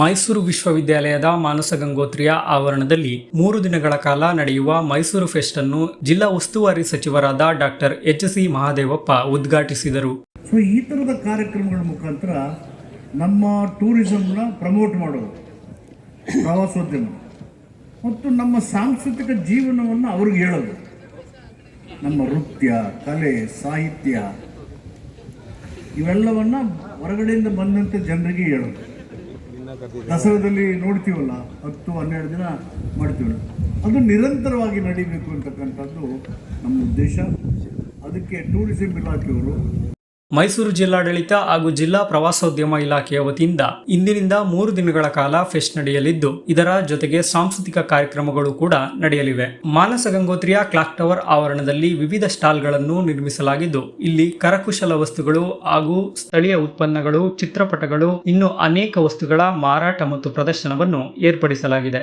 ಮೈಸೂರು ವಿಶ್ವವಿದ್ಯಾಲಯದ ಮಾನಸ ಗಂಗೋತ್ರಿಯ ಆವರಣದಲ್ಲಿ ಮೂರು ದಿನಗಳ ಕಾಲ ನಡೆಯುವ ಮೈಸೂರು ಫೆಸ್ಟ್ ಅನ್ನು ಜಿಲ್ಲಾ ಉಸ್ತುವಾರಿ ಸಚಿವರಾದ ಡಾಕ್ಟರ್ ಎಚ್ ಸಿ ಮಹಾದೇವಪ್ಪ ಉದ್ಘಾಟಿಸಿದರು. ಸೊ ಈ ಥರದ ಕಾರ್ಯಕ್ರಮಗಳ ಮುಖಾಂತರ ನಮ್ಮ ಟೂರಿಸಮ್ನ ಪ್ರಮೋಟ್ ಮಾಡೋದು, ಪ್ರವಾಸೋದ್ಯಮ ಮತ್ತು ನಮ್ಮ ಸಾಂಸ್ಕೃತಿಕ ಜೀವನವನ್ನು ಅವ್ರಿಗೆ ಹೇಳೋದು. ನಮ್ಮ ನೃತ್ಯ, ಕಲೆ, ಸಾಹಿತ್ಯ, ಇವೆಲ್ಲವನ್ನು ಹೊರಗಡೆಯಿಂದ ಬಂದಂಥ ಜನರಿಗೆ ಹೇಳೋದು. ದಸರಾದಲ್ಲಿ ನೋಡ್ತೀವಲ್ಲ, ಹತ್ತು ಹನ್ನೆರಡು ದಿನ ಮಾಡ್ತೀವಲ್ಲ, ಅದು ನಿರಂತರವಾಗಿ ನಡೀಬೇಕು ಅಂತಕ್ಕಂಥದ್ದು ನಮ್ಮ ಉದ್ದೇಶ. ಅದಕ್ಕೆ ಟೂರಿಸಂ ಇಲಾಖೆಯವರು ಮೈಸೂರು ಜಿಲ್ಲಾಡಳಿತ ಹಾಗೂ ಜಿಲ್ಲಾ ಪ್ರವಾಸೋದ್ಯಮ ಇಲಾಖೆಯ ವತಿಯಿಂದ ಇಂದಿನಿಂದ ಮೂರು ದಿನಗಳ ಕಾಲ ಫೆಸ್ಟ್ ನಡೆಯಲಿದ್ದು, ಇದರ ಜೊತೆಗೆ ಸಾಂಸ್ಕೃತಿಕ ಕಾರ್ಯಕ್ರಮಗಳು ಕೂಡ ನಡೆಯಲಿವೆ. ಮಾನಸ ಗಂಗೋತ್ರಿಯ ಕ್ಲಾಕ್ ಟವರ್ ಆವರಣದಲ್ಲಿ ವಿವಿಧ ಸ್ಟಾಲ್ಗಳನ್ನು ನಿರ್ಮಿಸಲಾಗಿದ್ದು, ಇಲ್ಲಿ ಕರಕುಶಲ ವಸ್ತುಗಳು ಹಾಗೂ ಸ್ಥಳೀಯ ಉತ್ಪನ್ನಗಳು, ಚಿತ್ರಪಟಗಳು, ಇನ್ನು ಅನೇಕ ವಸ್ತುಗಳ ಮಾರಾಟ ಮತ್ತು ಪ್ರದರ್ಶನವನ್ನು ಏರ್ಪಡಿಸಲಾಗಿದೆ.